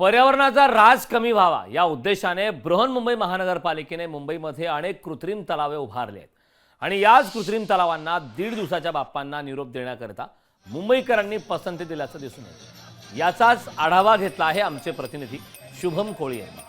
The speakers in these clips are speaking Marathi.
पर्यावरणाचा राज कमी व्हावा या उद्देशाने बृहन्मुंबई महानगरपालिकेने मुंबईमध्ये अनेक कृत्रिम तलावे उभारले आहेत. आणि याच कृत्रिम तलावांना दीड दिवसाच्या बाप्पांना निरोप देण्याकरिता मुंबईकरांनी पसंती दिल्याचं दिसून येतं याचाच आढावा घेतला आहे आमचे प्रतिनिधी शुभम कोळी यांनी.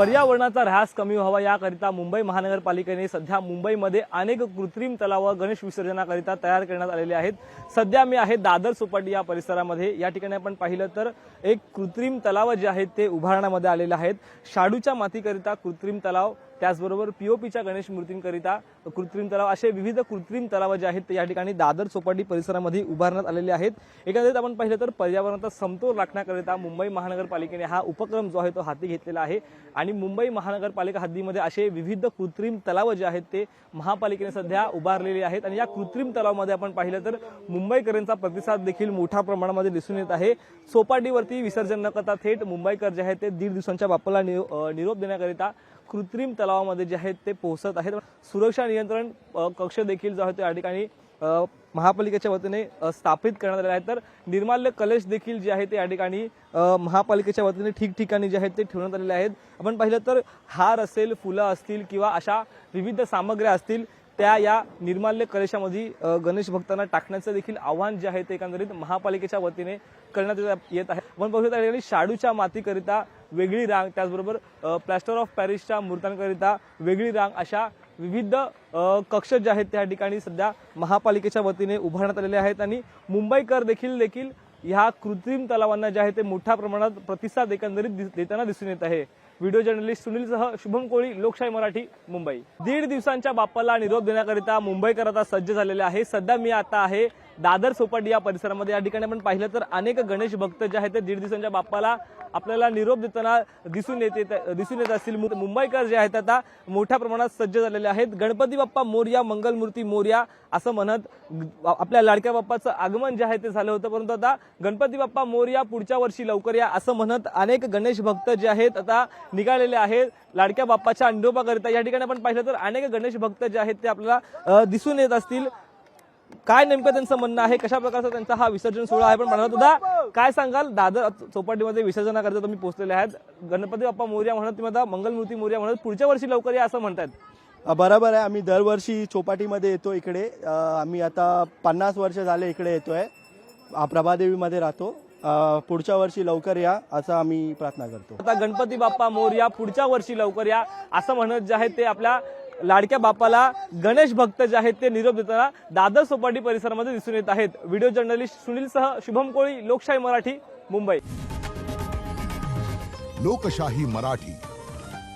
पर्यावरणाचा ऱ्हास कमी व्हावा याकरिता मुंबई महानगरपालिकेने सध्या मुंबईमध्ये अनेक कृत्रिम तलाव गणेश विसर्जनाकरिता तयार करण्यात आलेले आहेत. सध्या मी आहे दादर सोपाटी या परिसरामध्ये. या ठिकाणी आपण पाहिलं तर एक कृत्रिम तलाव जे आहेत ते उभारण्यामध्ये आलेले आहेत. शाडूच्या मातीकरिता कृत्रिम तलाव त्याचबरोबर पीओपीच्या गणेश मूर्तींकरिता कृत्रिम तलाव असे विविध कृत्रिम तलाव जे आहेत ते या ठिकाणी दादर चौपाटी परिसरामध्ये उभारण्यात आलेले आहेत. एकंदरीत आपण पाहिलं तर पर्यावरणाचा समतोल राखण्याकरिता मुंबई महानगरपालिकेने हा उपक्रम जो आहे तो हाती घेतलेला आहे. आणि मुंबई महानगरपालिका हद्दीमध्ये असे विविध कृत्रिम तलाव जे आहेत ते महापालिकेने सध्या उभारलेले आहेत. आणि या कृत्रिम तलावामध्ये आपण पाहिलं तर मुंबईकरांचा प्रतिसाद देखील मोठ्या प्रमाणामध्ये दिसून येत आहे. चौपाटीवरती विसर्जन न करता थेट मुंबईकर जे आहेत ते दीड दिवसांच्या बाप्पाला निरोप देण्याकरिता कृत्रिम तलावामध्ये जे आहेत ते पोहोचत आहेत. सुरक्षा नियंत्रण कक्ष देखील जो आहे तो या ठिकाणी महापालिकेच्या वतीने स्थापित करण्यात आलेला आहे. तर निर्माल्य कलश देखील जे आहे ते या ठिकाणी महापालिकेच्या वतीने ठिकठिकाणी जे आहेत ते ठेवण्यात आलेले आहेत. आपण पाहिलं तर हार असेल फुलं असतील किंवा अशा विविध सामग्र्या असतील त्या या निर्माल्य कलशामध्ये गणेश भक्तांना टाकण्याचं देखील आव्हान जे आहे ते एकंदरीत महापालिकेच्या वतीने करण्यात येत- येत आहे. आपण पाहू शकता या ठिकाणी शाडूच्या मातीकरिता वेगळी रांग त्याचबरोबर प्लॅस्टर ऑफ पॅरिसच्या मूर्त्यांकरिता वेगळी रांग अशा विविध कक्ष जे आहेत त्या ठिकाणी सध्या महापालिकेच्या वतीने उभारण्यात आलेले आहेत आणि मुंबईकर देखील देखील ह्या कृत्रिम तलावांना जे आहे ते मोठ्या प्रमाणात प्रतिसाद एकंदरीत दिस- देताना दिसून येत आहे. व्हिडिओ जर्नलिस्ट सुनीलसह शुभम कोळी लोकशाही मराठी मुंबई. दीड दिवसांच्या बाप्पाला निरोप देण्याकरिता मुंबईकर आता सज्ज झालेले आहे. सध्या मी आता आहे दादर सोपाटी या परिसरामध्ये या ठिकाणी आपण पाहिलं तर अनेक गणेश भक्त जे आहेत ते दीड दिवसांच्या बाप्पाला आपल्याला निरोप देताना दिसून येते दिसून येत असतील. मु- मुंबईकर जे आहेत आता मोठ्या प्रमाणात सज्ज झालेले आहेत. गणपती बाप्पा मोर्या मंगलमूर्ती मोर्या असं म्हणत आपल्या लाडक्या बाप्पाचं आगमन जे आहे ते झालं होतं. परंतु आता गणपती बाप्पा मोर्या पुढच्या वर्षी लवकर या असं म्हणत अनेक गणेश भक्त जे आहेत आता निघालेले आहेत. लाडक्या बाप्पाच्या निरोपाकरिता या ठिकाणी आपण पाहिलं तर अनेक गणेश भक्त जे आहेत ते आपल्याला दिसून येत असतील. काय नेमकं त्यांचं म्हणणं आहे? कशा प्रकारचा त्यांचा हा विसर्जन सोहळा आहे? पण म्हणत होता काय सांगाल? दादर चौपाटीमध्ये विसर्जनाकरिता तुम्ही पोहोचलेले आहेत. गणपती बाप्पा मोर्या म्हणत तुम्ही आता मंगलमूर्ती मोर्या म्हणत पुढच्या वर्षी लवकर या असं म्हणतात बरोबर आहे. आम्ही दरवर्षी चौपाटीमध्ये येतो इकडे. आम्ही आता पन्नास वर्ष झाले इकडे येतोय. प्रभादेवीमध्ये राहतो. पुढच्या वर्षी लवकर या असं आम्ही प्रार्थना करतो. आता गणपती बाप्पा मोर्या पुढच्या वर्षी लवकर या असं म्हणत जे आहे ते आपल्या लाडक्या बापाला गणेश भक्त जे आहेत ते निरोप देताना दादर सोपाटी परिसरामध्ये दिसून येत आहेत. व्हिडिओ जर्नलिस्ट सुनीलसह शुभम कोळी लोकशाही मराठी मुंबई. लोकशाही मराठी.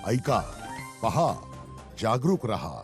ऐका पहा जागरूक रहा.